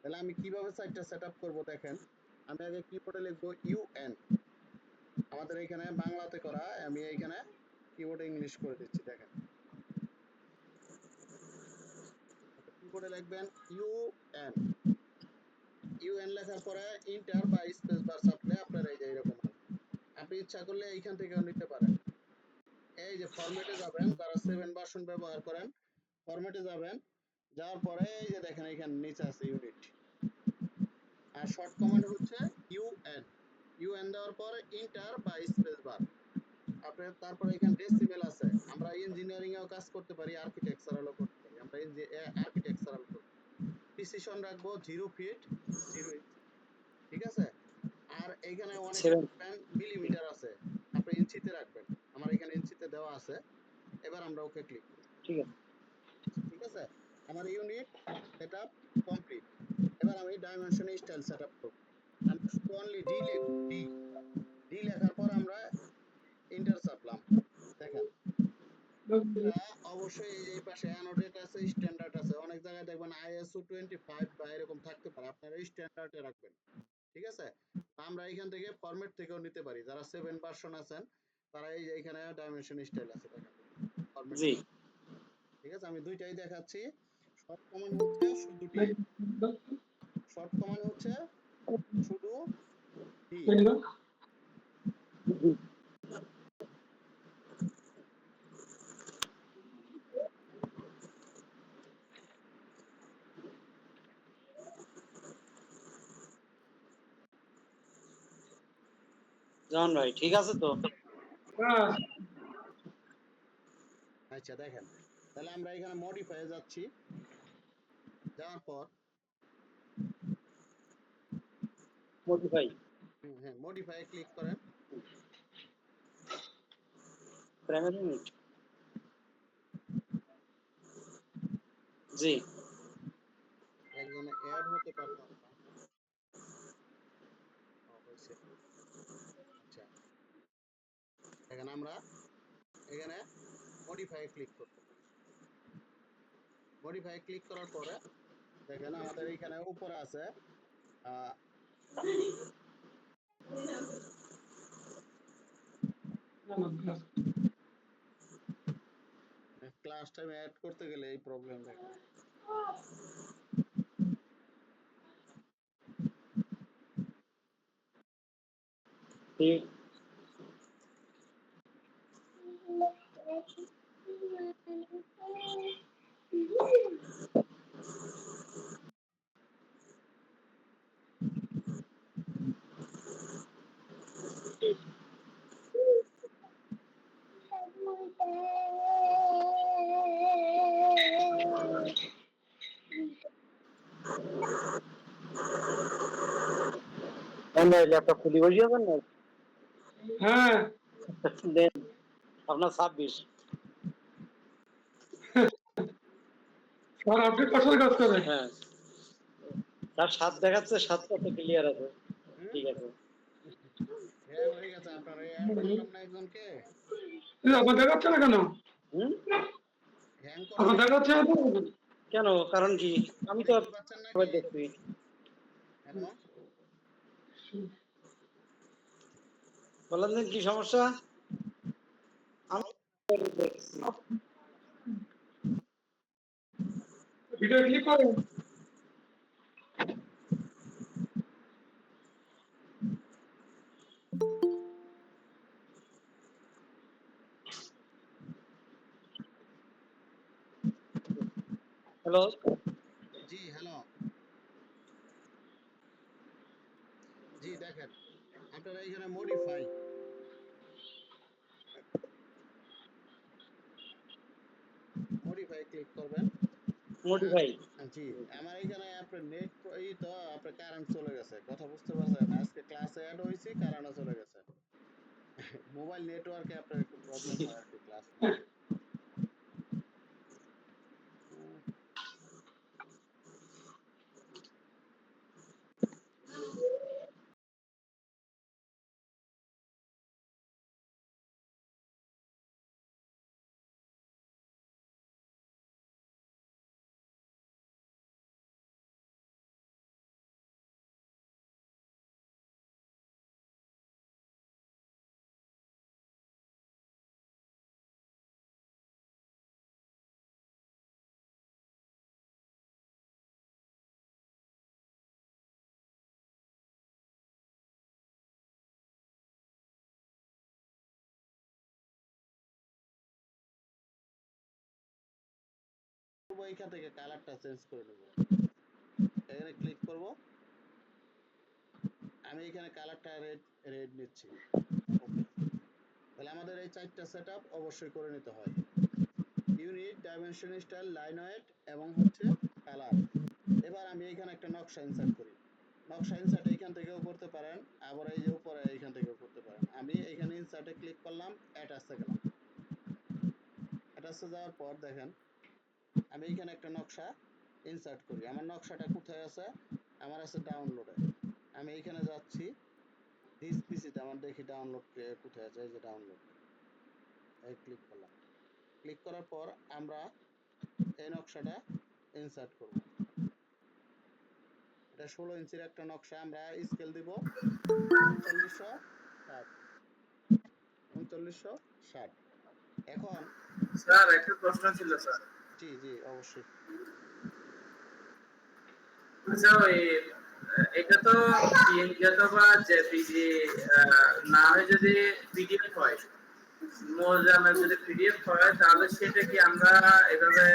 তাহলে আমি কীভাবে সাইটটা সেট আপ করব দেখেন? আমি আগে কিবোর্ডে লিখব ইউএন আমাদের এখানে বাংলাতে করা, আমি এইখানে কিবোর্ডে ইংলিশ করে দিচ্ছি, দেখেন। কিবোর্ডে লিখবেন ইউএন ইউএন লেখার পরে ইন্টার বা স্পেস বার চাপলে আপনার এই যে এরকম। আপনি ইচ্ছা করলে এইখান থেকেও নিতে পারেন। এই যে ফরম্যাটে যাবেন যারা সেভেন ভার্সন ব্যবহার করেন। ফরম্যাটে যাবেন যাওয়ার পরে এই যে দেখেন এখানে নিচে আছে ইউনিট আর শর্ট কমান্ড হচ্ছে ইউএন ইউএন দেওয়ার পর ইন্টার বা স্পেস বার আপনার তারপরে এখানে ডেসিমেল আছে। আমরা ইঞ্জিনিয়ারিং এও কাজ করতে পারি আর্কিটেকচারালও করতে পারি। আমরা আর্কিটেকচারাল করব প্রিসিশন রাখব জিরো ফিট জিরো ঠিক আছে? আর এখানে অনেক. মিলিমিটার আছে। আপনি ইঞ্চিতে রাখবেন। আমার এখানে ইঞ্চিতে দেওয়া আছে। এবার আমরা ওকে ক্লিক করি। ঠিক আছে। আমার ইউনিট সেটআপ কমপ্লিট। এবার আমি ডাইমেনশনে স্টাইল সেটআপ করব। আমি শুধু অনলি ডি লিখ ডি ডি লেখার পর আমরা এন্টার চাপলাম। দেখেন। অবশ্যই এই পাশে অ্যানোডেট আছে স্ট্যান্ডার্ড আছে। অনেক জায়গায় দেখবেন আইএসও 25 বা এরকম থাকতে পারে। আপনারা স্ট্যান্ডার্ডে রাখবেন। ঠিক আছে? আমরা এখান থেকে ফরম্যাট থেকেও নিতে পারি। যারা 7 ভার্সন আছেন তারা এই এখানে ডাইমেনশন স্টাইল আছে দেখেন। জি। ঠিক আছে? আমি দুইটাই দেখাচ্ছি। শর্ট কমান্ড হচ্ছে শর্ট কমান্ড হচ্ছে শুধু ডি জামান ভাই ঠিক আছে তো? আচ্ছা দেখেন। তাহলে আমরা এখানে মডিফাই যাচ্ছি। যাওয়ার পর মডিফাই হ্যাঁ মডিফাই ক্লিক করেন। প্রাইমারি ইউনিট জি। একজনে অ্যাড হতে পারতাম না আচ্ছা। এখানে আমরা এখানে মডিফাই ক্লিক করব। মডিফাই ক্লিক করার পরে দেখেন আমাদের এখানে উপরে আছে আহ, ক্লাস টাইম অ্যাড করতে গেলে এই প্রবলেম দেখেন ঠিক ল্যাপটপ খুলি? বসে না হ্যাঁ। আপনার ছাব্বিশ। স্যার আপনি কাজ করেন। হ্যাঁ। তার সাত দেখাচ্ছে সাত কত ক্লিয়ার আছে। ঠিক আছে। আপনার দেখাচ্ছে না কেন? করে দেখাচ্ছে? কেন? কারণ কি? আমি তো এখন বললেন কি সমস্যা? আমি ভিডিও ক্লিক করেন। হ্যালো জি হ্যালো জি দেখেন আপনারা এখানে মডিফাই মডিফাই ক্লিক করবেন। মডিফাই জি আমার এখানে আপনার নেট এই তো আপনার কারেন্ট চলে গেছে কথা বুঝতে পারছেন? আজকে ক্লাসে অ্যাড হয়েছি কারেন্টও চলে গেছে। মোবাইল নেটওয়ার্কে আপনার একটু প্রবলেম হয়। করব এইখান থেকে কালারটা চেঞ্জ করে নেব। এখানে ক্লিক করব। আমি এখানে কালারটা রেড রেড নিচ্ছি। তাহলে আমাদের এই চারটা সেটআপ অবশ্যই করে নিতে হয়। Unit dimension style line weight এবং হচ্ছে কালার এবার আমি এখানে একটা নকশা ইনসার্ট করি। নকশা ইনসার্ট এইখান থেকেও করতে পারেন, আবার এই যে উপরে এইখান থেকেও করতে পারেন। আমি এইখানে ইনসার্টে ক্লিক করলাম অ্যাটাচে গেলাম। অ্যাটাচে যাওয়ার পর দেখেন আমি এইখানে একটা নকশা ইনসার্ট করি। আমার নকশাটা কোথায় আছে? আমার আছে ডাউনলোডে আমি এইখানে যাচ্ছি। দিস পিসিতে আমার দেখি ডাউনলোড কোথায় আছে? এই যে ডাউনলোড এই ক্লিক করলাম। ক্লিক করার পর আমরা এই নকশাটা ইনসার্ট করব। এটা ষোলো ইঞ্চির একটা নকশা। আমরা স্কেল দিব উনচল্লিশশো ষাট। উনচল্লিশশো ষাট। এখন স্যার, একটা প্রশ্ন ছিল, স্যার। জি জি অবশ্যই। আচ্ছা ওই এটা তো পিএনজি অথবা জেপিজি না হয় যদি পিডিএফ হয় মোজামের যদি পিডিএফ হয় তাহলে সেটা কি আমরা এভাবে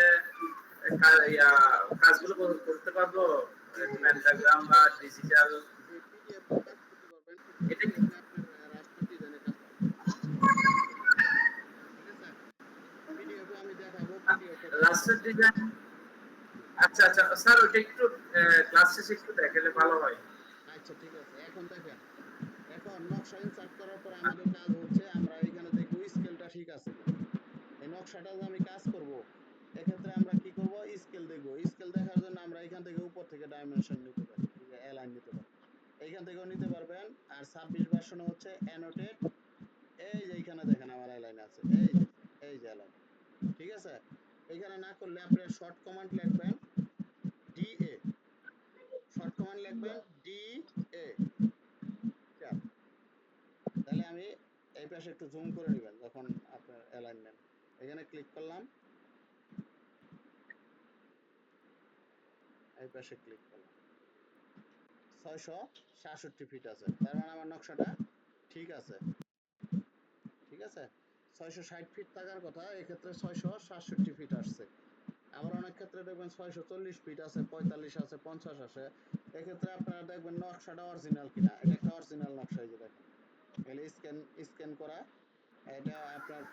কাজগুলো করতে পারব? বা ডিজিটাল যে পিডিএফ কাজ করতে পারবেন এটা কি- আপনার রাষ্ট্র ডিজাইনে কাজ করবেন ঠিক আছে পিডিএফ আমি দেখাবো রাস্টার ডিজাইন? আচ্ছা আচ্ছা স্যার ওটা একটু ক্লাস শেষে একটু দেখালে ভালো হয়। আচ্ছা ঠিক আছে। এখন দেখেন, এখন নকশা ইনসার্ট করার পর আমাদের কাজ হচ্ছে, আমরা এখানে দেখব স্কেলটা ঠিক আছে। এই নকশাটা আমি কাজ করব, এক্ষেত্রে আমরা কি করব? স্কেল দেখব। স্কেল দেখার জন্য আমরা এখান থেকে উপর থেকে ডাইমেনশন নিতে পারি অ্যালাইন নিতে পারি। এইখান থেকেও নিতে পারবেন। আর ছাব্বিশ ভার্সন হচ্ছে অ্যানোটেড এই যে এইখানে দেখেন আমার অ্যালাইন আছে। এই এই যে অ্যালাইন ঠিক আছে? এইখানে না করলে আপনি শর্ট কমান্ড লিখবেন ডিএ শর্ট কমান্ড লিখবেন ডি এ তাহলে আমি এই পাশে একটু জুম করে নেবেন যখন আপনার অ্যালাইনমেন্ট এখানে ক্লিক করলাম। এই পাশে ক্লিক করলাম। ছয়শো সাতষট্টি ফিট আছে। তার মানে আমার নকশাটা ঠিক আছে। ঠিক আছে? ছয়শো ষাট ফিট থাকার কথা এক্ষেত্রে ছয়শো সাতষট্টি ফিট আসছে। আবার অনেক ক্ষেত্রে দেখবেন ছয়শো চল্লিশ ফিট আছে পঁয়তাল্লিশ আছে পঞ্চাশ আছে। এক্ষেত্রে আপনারা দেখবেন নকশাটা অরিজিনাল কিনা এটা একটা অরিজিনাল নকশা এই যে দেখেন। এগুলো স্ক্যান স্ক্যান করা এটা আপনার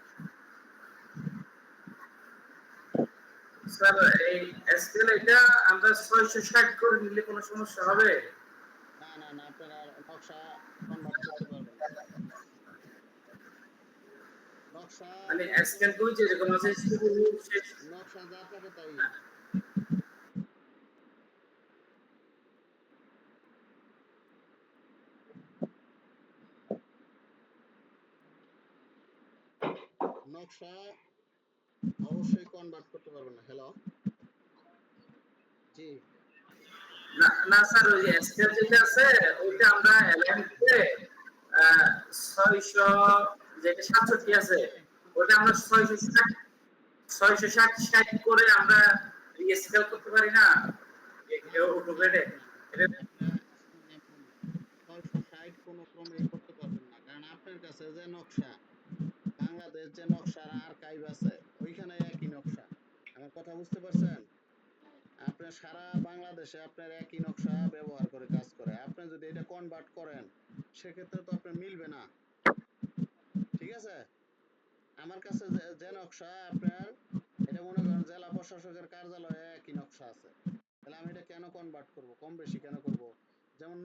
স্যার এই এসকেল এটা আমরা ছয়শো ষাট করে নিলে কোনো সমস্যা হবে? না না না আপনারা নকশা কনভার্ট করতে পারবেন না। নকশা মানে এসকেলগুলো যেরকম আছে? নকশা যা থাকে তাই নকশা অবশ্যই কনভার্ট করতে পারবেন না। হ্যালো জি। না না স্যার ওই এসকেল যেটা আছে ওইটা আমরা অ্যালাইন করে ছয়শো যেটা সাতষট্টি আছে ওটা আমরা ছয়শো ষাট ছয়শো ষাট করে আমরা স্কেল করতে পারি না? কথা বুঝতে পারছেন? আপনার সারা বাংলাদেশে আপনার একই নকশা ব্যবহার করে কাজ করে। আপনি যদি এটা কনভার্ট করেন, সেক্ষেত্রে তো আপনার মিলবে না। ঠিক আছে? আমার কাছে যে নকশা আপনার, এটা মনে করেন জেলা প্রশাসকের কার্যালয়ে একই নকশা আছে। তাহলে আমি এটা কেন কনভার্ট করব? কম বেশি কেন করব? যেমন